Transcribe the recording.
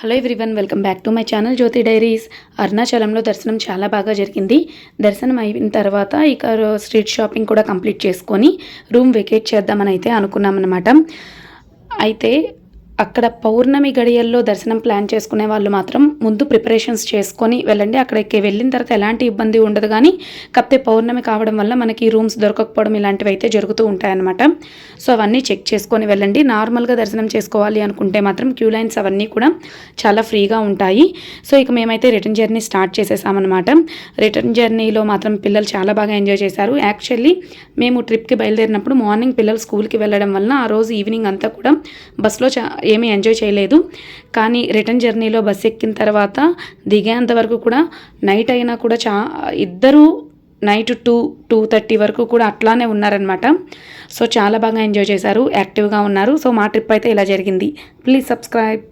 Hello everyone welcome back to my channel Jyothi diaries అరుణాచలంలో దర్శనం చాలా బాగా జరిగింది. దర్శనం అయిన తర్వాత ఇక స్ట్రీట్ షాపింగ్ కూడా కంప్లీట్ చేసుకొని రూమ్ వెకేట్ చేద్దామని అయితే అనుకున్నామన్నమాట. అయితే అక్కడ పౌర్ణమి గడియల్లో దర్శనం ప్లాన్ చేసుకునే వాళ్ళు మాత్రం ముందు ప్రిపరేషన్స్ చేసుకొని వెళ్ళండి. అక్కడికి వెళ్ళిన తర్వాత ఎలాంటి ఇబ్బంది ఉండదు కానీ కాకపోతే పౌర్ణమి కావడం వల్ల మనకి రూమ్స్ దొరకకపోవడం ఇలాంటివి అయితే జరుగుతూ ఉంటాయన్నమాట. సో అవన్నీ చెక్ చేసుకొని వెళ్ళండి. నార్మల్గా దర్శనం చేసుకోవాలి అనుకుంటే మాత్రం క్యూ లైన్స్ అవన్నీ కూడా చాలా ఫ్రీగా ఉంటాయి. సో ఇక మేమైతే రిటర్న్ జర్నీ స్టార్ట్ చేసేసామన్నమాట. రిటర్న్ జర్నీలో మాత్రం పిల్లలు చాలా బాగా ఎంజాయ్ చేశారు. యాక్చువల్లీ మేము ట్రిప్కి బయలుదేరినప్పుడు మార్నింగ్ పిల్లలు స్కూల్కి వెళ్ళడం వలన ఆ రోజు ఈవినింగ్ అంతా కూడా బస్సులో చా ఏమీ ఎంజాయ్ చేయలేదు. కానీ రిటర్న్ జర్నీలో బస్ ఎక్కిన తర్వాత దిగేంత వరకు కూడా నైట్ అయినా కూడా చా ఇద్దరు నైట్ టూ టూ థర్టీ వరకు కూడా అట్లానే ఉన్నారనమాట సో చాలా బాగా ఎంజాయ్ చేశారు. యాక్టివ్గా ఉన్నారు. సో మా ట్రిప్ అయితే ఇలా జరిగింది. Please subscribe.